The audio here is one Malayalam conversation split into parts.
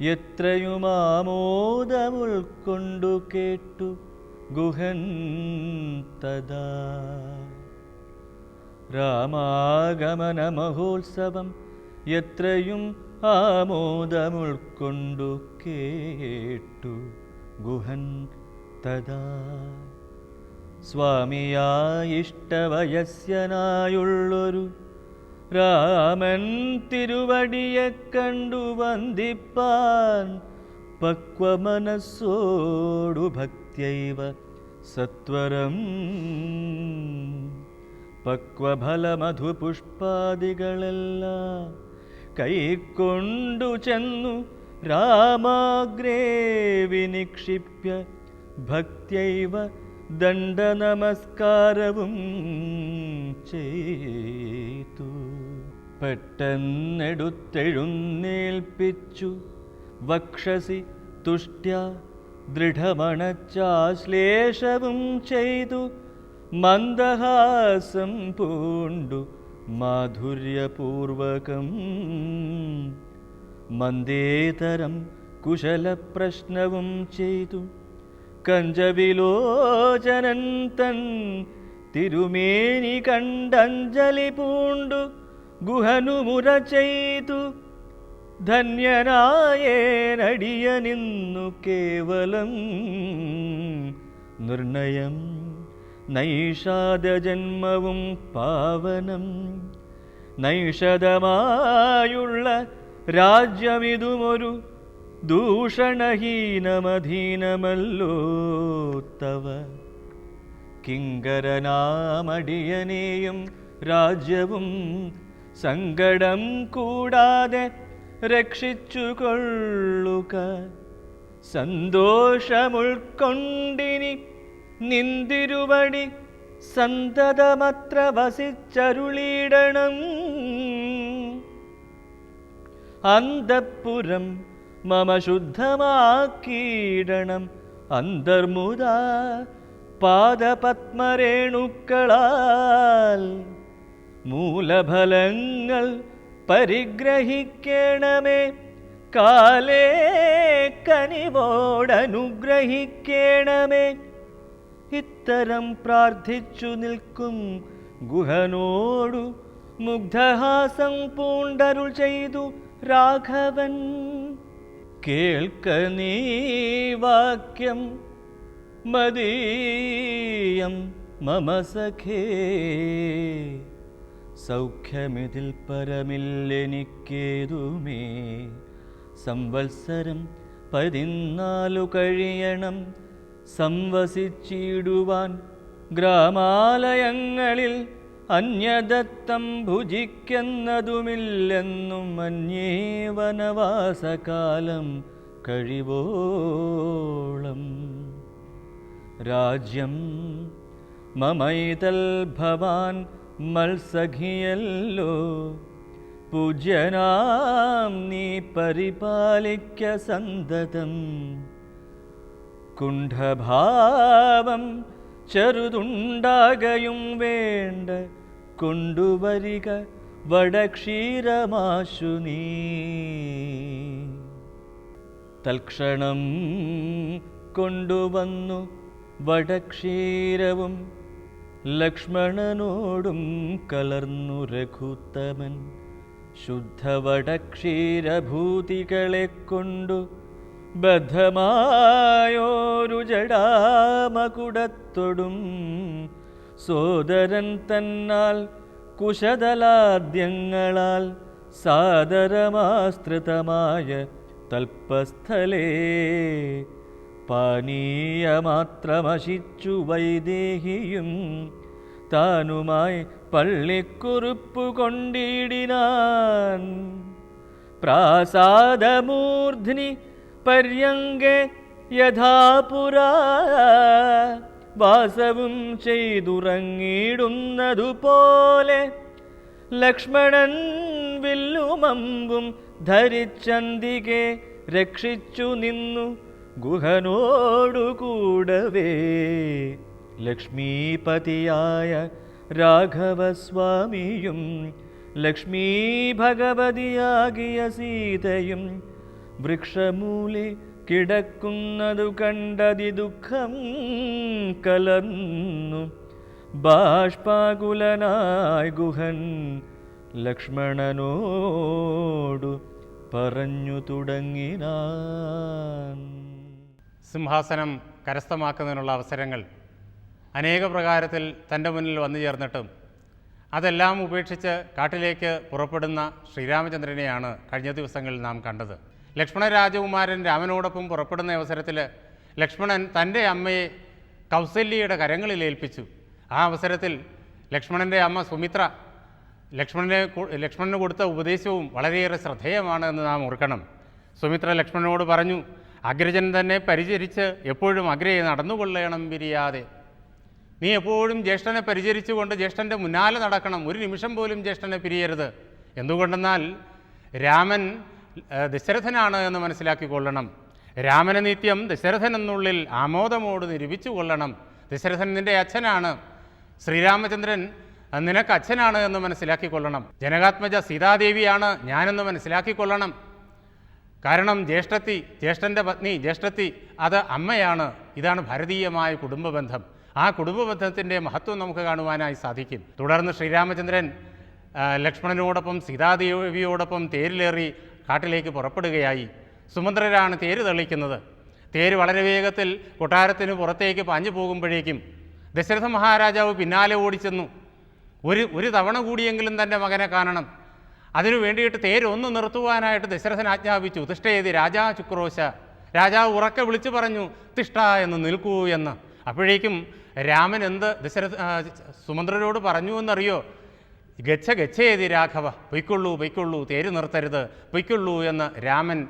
എത്രയുമാമോദമുൾക്കൊണ്ടു കേട്ടു ഗുഹൻ തദാ രാമാഗമന മഹോത്സവം എത്രയും ആമോദമുൾക്കൊണ്ടു കേട്ടു ഗുഹൻ തദാ സ്വാമിയായിഷ്ടവയസ്യനായുള്ളൊരു രാമൻ തിരുവടിയെ കണ്ടു വന്ദിപ്പാൻ പക്വമനസ്സോടു ഭക്ത്യൈവ സത്വരം. പക്വഫലമധുപുഷ്പാദികളെല്ലാം കൈക്കൊണ്ടു ചെന്നു രാമാഗ്രേ വിനിക്ഷിപ്യ ഭക്ത്യൈവ ദണ്ഡനമസ്കാരവും ചെയ്തു. പെട്ടെന്നെടുത്തെഴുന്നേൽപ്പിച്ചു. വക്ഷസി തുഷ്ട്യ ദൃഢമണച്ചാശ്ലേഷവും ചെയ്തു. മന്ദഹാസം പൂണ്ടു മാധുര്യപൂർവകം. മന്ദേതരം കുശലപ്രശ്നവും ചെയ്തു. കഞ്ചവിലോചനൻ തൻ തിരുമേനി കണ്ടഞ്ജലി പൂണ്ടു. ഗുഹനുമുര ചെയ്തു ധന്യനായേനടിയ നിന്നു കേവലം നിർണയം. നൈഷാദ ജന്മവും പാവനം. നൈഷദമായുള്ള രാജ്യമിതുമൊരു ദൂഷണഹീനമധീനമല്ലോ തവ. കിങ്കരനാമടിയനെയും രാജ്യവും സങ്കടം കൂടാതെ രക്ഷിച്ചുകൊള്ളുക. സന്തോഷമുൾക്കൊണ്ടിനി നിന്തിരുവടി സന്തതമത്ര വസിച്ചരുളിയിടണം. അന്തപ്പുരം മമ ശുദ്ധമാക്കിയിടണം. അന്തർമുദാ പാദപത്മരേണുക്കളാൽ മൂലഫലങ്ങൾ പരിഗ്രഹിക്കണമേ. കാലേ കനിവോടനുഗ്രഹിക്കണമേ. ഇത്തരം പ്രാർത്ഥിച്ചു നിൽക്കും ഗുഹനോടു മുഗ്ധഹാസം പൂണ്ടരുൾ ചെയ്തു രാഘവൻ. കേൾക്ക നീ വാക്യം മദീയം മമ സഖേ സൗഖ്യമിതിൽ പരമില്ലെനിക്കേതുമേ? സംവത്സരം പതിനാലു കഴിയണം. സംവസിച്ചിടുവാൻ ഗ്രാമാലയങ്ങളിൽ അന്യദത്തം ഭുജിക്കുന്നതുമില്ലെന്നും അന്യേ വനവാസകാലം കഴിവോളം. രാജ്യം മമൈതൽ ഭവാൻ മത്സഖിയല്ലോ പൂജ്യനാം നീ പരിപാലിക്ക സന്തതം. കുണ്ഠഭാവം ചെറുതുണ്ടാകയും വേണ്ട കൊണ്ടുവരിക വടക്ഷീരമാശു നീ. തൽക്ഷണം കൊണ്ടുവന്നു വടക്ഷീരവും ലക്ഷ്മണനോടും കലർന്നു രഘുത്തമൻ. ശുദ്ധവടക്ഷീരഭൂതികളെ കൊണ്ടു ബദ്ധമായോരു ജടാമകുടത്തൊടും. സോദരൻ തന്നാൽ കുശതലാദ്യങ്ങളാൽ സാദരമാസ്തൃതമായ തൽപ്പസ്ഥലേ പാനീയമാത്രമശിച്ചു വൈദേഹിയും താനുമായി പള്ളിക്കുറുപ്പു കൊണ്ടിടിനാൻ. പ്രാസാദമൂർധ്നി പര്യങ്കെ യഥാപുരാ വാസവും ചെയ്തുറങ്ങിയിടുന്നതുപോലെ ലക്ഷ്മണൻ വില്ലുമമ്പും ധരിച്ചന്തികെ രക്ഷിച്ചു നിന്നു. ഗുഹനോടുകൂടവേ. ലക്ഷ്മീപതിയായ രാഘവസ്വാമിയും ലക്ഷ്മീ ഭഗവതിയാകിയ സീതയും വൃക്ഷമൂലെ കിടക്കുന്നതു കണ്ടതി ദുഃഖം കലർന്നു. ബാഷ്പാകുലനായ ഗുഹൻ ലക്ഷ്മണനോടു പറഞ്ഞു തുടങ്ങിനാൻ. സിംഹാസനം കരസ്ഥമാക്കുന്നതിനുള്ള അവസരങ്ങൾ അനേക പ്രകാരത്തിൽ തന്റെ മുന്നിൽ വന്നു ചേർന്നിട്ടും അതെല്ലാം ഉപേക്ഷിച്ച് കാട്ടിലേക്ക് പുറപ്പെടുന്ന ശ്രീരാമചന്ദ്രനെയാണ് കഴിഞ്ഞ ദിവസങ്ങളിൽ നാം കണ്ടത്. ലക്ഷ്മണ രാജകുമാരൻ രാമനോടൊപ്പം പുറപ്പെടുന്ന അവസരത്തിൽ ലക്ഷ്മണൻ തന്റെ അമ്മയെ കൗസല്യയുടെ കരങ്ങളിൽ ഏൽപ്പിച്ചു. ആ അവസരത്തിൽ ലക്ഷ്മണന്റെ അമ്മ സുമിത്ര ലക്ഷ്മണനെ ലക്ഷ്മണന് കൊടുത്ത ഉപദേശവും വളരെയേറെ ശ്രദ്ധേയമാണ് എന്ന് നാം ഓർക്കണം. സുമിത്ര ലക്ഷ്മണനോട് പറഞ്ഞു അഗ്രജൻ തന്നെ പരിചരിച്ച് എപ്പോഴും അഗ്രയെ നടന്നുകൊള്ളണം പിരിയാതെ നീ എപ്പോഴും ജ്യേഷ്ഠനെ പരിചരിച്ചുകൊണ്ട് ജ്യേഷ്ഠന്റെ മുന്നാലെ നടക്കണം. ഒരു നിമിഷം പോലും ജ്യേഷ്ഠനെ പിരിയരുത്. എന്തുകൊണ്ടെന്നാൽ രാമൻ ദശരഥനാണ് എന്ന് മനസ്സിലാക്കിക്കൊള്ളണം. രാമനെ നിത്യം ദശരഥൻ എന്നുള്ളിൽ ആമോദമോട് നിരൂപിച്ചു കൊള്ളണം. ദശരഥൻ നിന്റെ അച്ഛനാണ്. ശ്രീരാമചന്ദ്രൻ നിനക്ക് അച്ഛനാണ് എന്ന് മനസ്സിലാക്കിക്കൊള്ളണം. ജനകാത്മജ സീതാദേവിയാണ് ഞാനെന്ന് മനസ്സിലാക്കിക്കൊള്ളണം. കാരണം ജ്യേഷ്ഠത്തി ജ്യേഷ്ഠന്റെ പത്നി ജ്യേഷ്ഠത്തി അത് അമ്മയാണ്. ഇതാണ് ഭാരതീയമായ കുടുംബബന്ധം. ആ കുടുംബബന്ധത്തിന്റെ മഹത്വം നമുക്ക് കാണുവാനായി സാധിക്കും. തുടർന്ന് ശ്രീരാമചന്ദ്രൻ ലക്ഷ്മണനോടൊപ്പം സീതാദേവിയോടൊപ്പം തേരിലേറി കാട്ടിലേക്ക് പുറപ്പെടുകയായി. സുമന്ത്രരാണ് തേര് തെളിക്കുന്നത്. തേര് വളരെ വേഗത്തിൽ കൊട്ടാരത്തിന് പുറത്തേക്ക് പാഞ്ഞു പോകുമ്പോഴേക്കും ദശരഥ മഹാരാജാവ് പിന്നാലെ ഓടിച്ചെന്നു. ഒരു ഒരു തവണ കൂടിയെങ്കിലും തന്റെ മകനെ കാണണം. അതിനു വേണ്ടിയിട്ട് തേരൊന്ന് നിർത്തുവാനായിട്ട് ദശരഥൻ ആജ്ഞാപിച്ചു. തിഷ്ടേതി രാജാ ചുക്രോശ രാജാവ് ഉറക്കെ വിളിച്ചു പറഞ്ഞു തിഷ്ട എന്ന് നിൽക്കൂ എന്ന്. അപ്പോഴേക്കും രാമൻ എന്ത് ദശരഥ സുമന്ത്രരോട് പറഞ്ഞു എന്നറിയോ? ഗച്ഛ ഗച്ഛേതി രാഘവ. പൊയ്ക്കൊള്ളൂ പൊയ്ക്കൊള്ളൂ. തേര് നിർത്തരുത്. പൊയ്ക്കൊള്ളൂ എന്ന് രാമൻ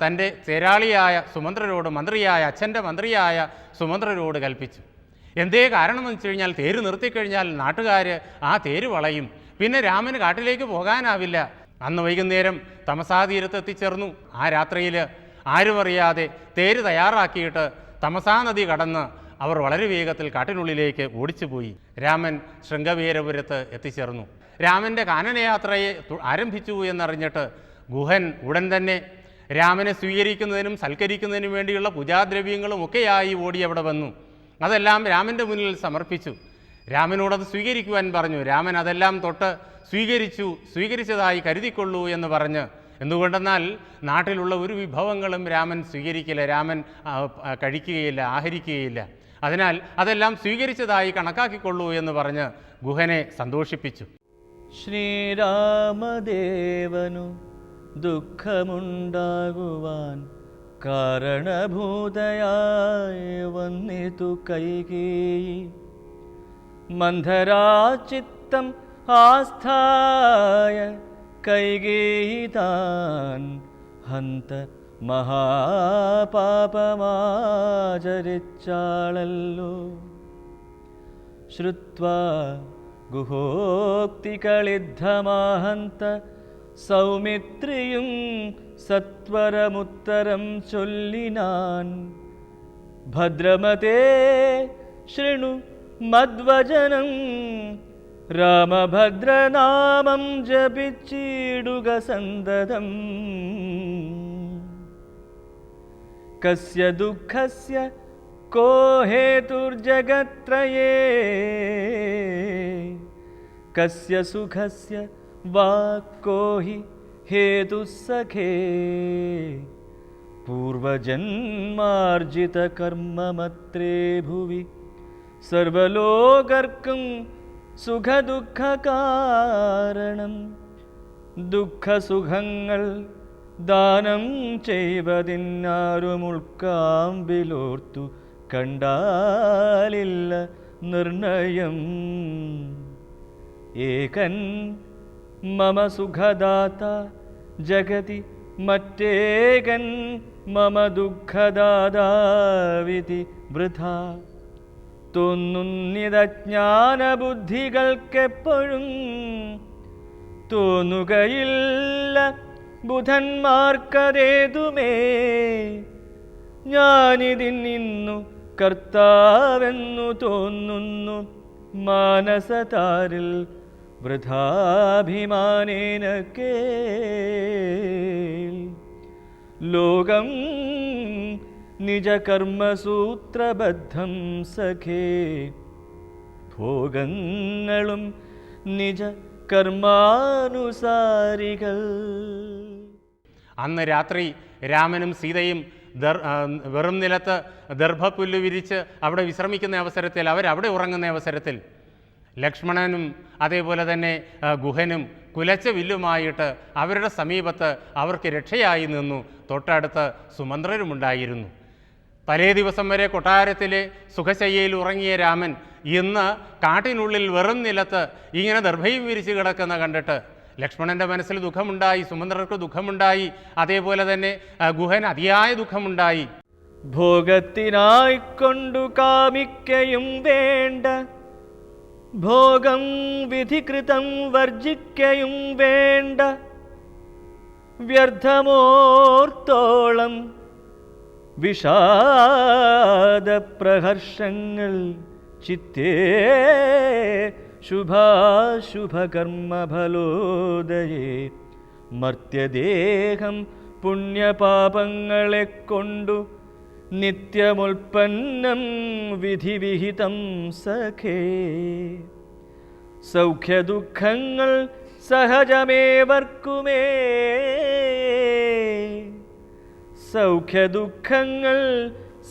തന്റെ തേരാളിയായ സുമന്ത്രരോട് മന്ത്രിയായ അച്ഛന്റെ മന്ത്രിയായ സുമന്ത്രരോട് കൽപ്പിച്ചു. എന്തേ കാരണമെന്ന് വെച്ച് കഴിഞ്ഞാൽ തേര് നിർത്തിക്കഴിഞ്ഞാൽ നാട്ടുകാർ ആ തേര് വളയും. പിന്നെ രാമന് കാട്ടിലേക്ക് പോകാനാവില്ല. അന്ന് വൈകുന്നേരം തമസാതീരത്ത് എത്തിച്ചേർന്നു. ആ രാത്രിയിൽ ആരും അറിയാതെ തേര് തയ്യാറാക്കിയിട്ട് തമസാനദി കടന്ന് അവർ വളരെ വേഗത്തിൽ കാട്ടിനുള്ളിലേക്ക് ഓടിച്ചുപോയി. രാമൻ ശൃംഗവീരപുരത്ത് എത്തിച്ചേർന്നു. രാമന്റെ കാനനയാത്രയെ ആരംഭിച്ചു എന്നറിഞ്ഞിട്ട് ഗുഹൻ ഉടൻ തന്നെ രാമനെ സ്വീകരിക്കുന്നതിനും സൽക്കരിക്കുന്നതിനും വേണ്ടിയുള്ള പൂജാദ്രവ്യങ്ങളും ഒക്കെയായി ഓടി അവിടെ വന്നു. അതെല്ലാം രാമന്റെ മുന്നിൽ സമർപ്പിച്ചു. രാമനോടത് സ്വീകരിക്കുവാൻ പറഞ്ഞു. രാമൻ അതെല്ലാം തൊട്ട് സ്വീകരിച്ചു സ്വീകരിച്ചതായി കരുതിക്കൊള്ളൂ എന്ന് പറഞ്ഞ്. എന്തുകൊണ്ടെന്നാൽ നാട്ടിലുള്ള ഒരു വിഭവങ്ങളും രാമൻ സ്വീകരിക്കില്ല. രാമൻ കഴിക്കുകയില്ല ആഹരിക്കുകയില്ല. അതിനാൽ അതെല്ലാം സ്വീകരിച്ചതായി കണക്കാക്കിക്കൊള്ളൂ എന്ന് പറഞ്ഞ് ഗുഹനെ സന്തോഷിപ്പിച്ചു. ശ്രീരാമദേവനു ദുഃഖമുണ്ടാകുവാൻ കാരണഭൂതയായി വന്നിതു കൈകേയി. മന്ധരാചിത്തം ആസ്ഥായ കൈകേയി താൻ ഹന്ത മഹാപാപമാചരിച്ചാളല്ലോ ശ്രുത്വാ ഗുഹോക്തികളിദ്ധമാഹന്ത സൗമിത്രിയും സത്വരമുത്തരം ചൊല്ലിനാൻ ഭദ്രമതേ ശൃണു मद्वजनं रामभद्रनामं जपि चीडुगसन्ददम् कस्य दुःखस्य को हेतुर्जगत्त्रये कस्य सुखस्य वाक्को हि हेतुस्सखे पूर्वजन्मार्जितकर्ममत्रे भुवि സർവലോകർക്കും സുഖദുഃഖകാരണം. ദുഃഖസുഖങ്ങൾ ദാനം ചെയ്വതിന്നാരും ഉൾക്കാമ്പിലോർത്തു കണ്ടാലില്ല നിർണയം. ഏകൻ മമ സുഖദാത ജഗതി മറ്റേകൻ മമ ദുഃഖദാതാവിധി വൃഥ. തോന്നുന്നിതജ്ഞാനബുദ്ധികൾക്കെപ്പോഴും തോന്നുകയില്ല ബുധന്മാർക്കതേതുമേ. ഞാനിതിന്നു കർത്താവെന്നു തോന്നുന്നു മാനസതാരിൽ വൃഥാഭിമാനേന കേൾ ലോകം നിജകർമ്മസൂത്രബദ്ധം സഖേ. ഭോഗങ്ങളും നിജ കർമാനുസാരികൾ അന്ന് രാത്രി രാമനും സീതയും വെറും നിലത്ത് ദർഭപ്പുല്ലു വിരിച്ച് അവിടെ വിശ്രമിക്കുന്ന അവസരത്തിൽ അവരവിടെ ഉറങ്ങുന്ന അവസരത്തിൽ ലക്ഷ്മണനും അതേപോലെ തന്നെ ഗുഹനും കുലച്ച വില്ലുമായിട്ട് അവരുടെ സമീപത്ത് അവർക്ക് രക്ഷയായി നിന്നു. തൊട്ടടുത്ത് സുമന്ത്രരുമുണ്ടായിരുന്നു. തലേ ദിവസം വരെ കൊട്ടാരത്തിലെ സുഖശയ്യയിൽ ഉറങ്ങിയ രാമൻ ഇന്ന് കാട്ടിനുള്ളിൽ വെറും നിലത്ത് ഇങ്ങനെ ദർഭയും വിരിച്ച് കിടക്കുന്ന കണ്ടിട്ട് ലക്ഷ്മണന്റെ മനസ്സിൽ ദുഃഖമുണ്ടായി സുമന്ത്രർക്ക് ദുഃഖമുണ്ടായി അതേപോലെ തന്നെ ഗുഹൻ അതിയായ ദുഃഖമുണ്ടായി. ഭോഗത്തിനായിക്കൊണ്ടു കാമിക്കയും വേണ്ട ഭോഗം വിധികൃതം വർജിക്കയും വേണ്ട വ്യർത്ഥമോർത്തോളം വിഷാദപ്രഹർഷങ്ങൾ ചിത്തേ ശുഭാശുഭകർമ്മഫലോദയേ. മർത്യദേഹം പുണ്യപാപങ്ങളെ കൊണ്ടു നിത്യമുൽപ്പന്നം വിധിവിഹിതം സഖേ. സൗഖ്യദുഃഖങ്ങൾ സഹജമേവർക്കുമേ. സൗഖ്യദുഃഖങ്ങൾ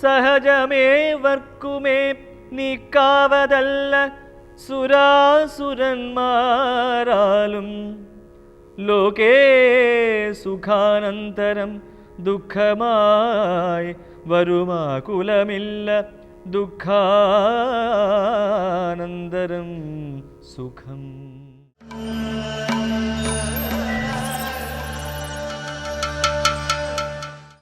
സഹജമേവർക്കുമേ നീക്കാവതല്ല സുരാസുരന്മാരാലും. ലോകേ സുഖാനന്തരം ദുഃഖമായി വരുമാകുലമില്ല ദുഃഖാനന്തരം സുഖം.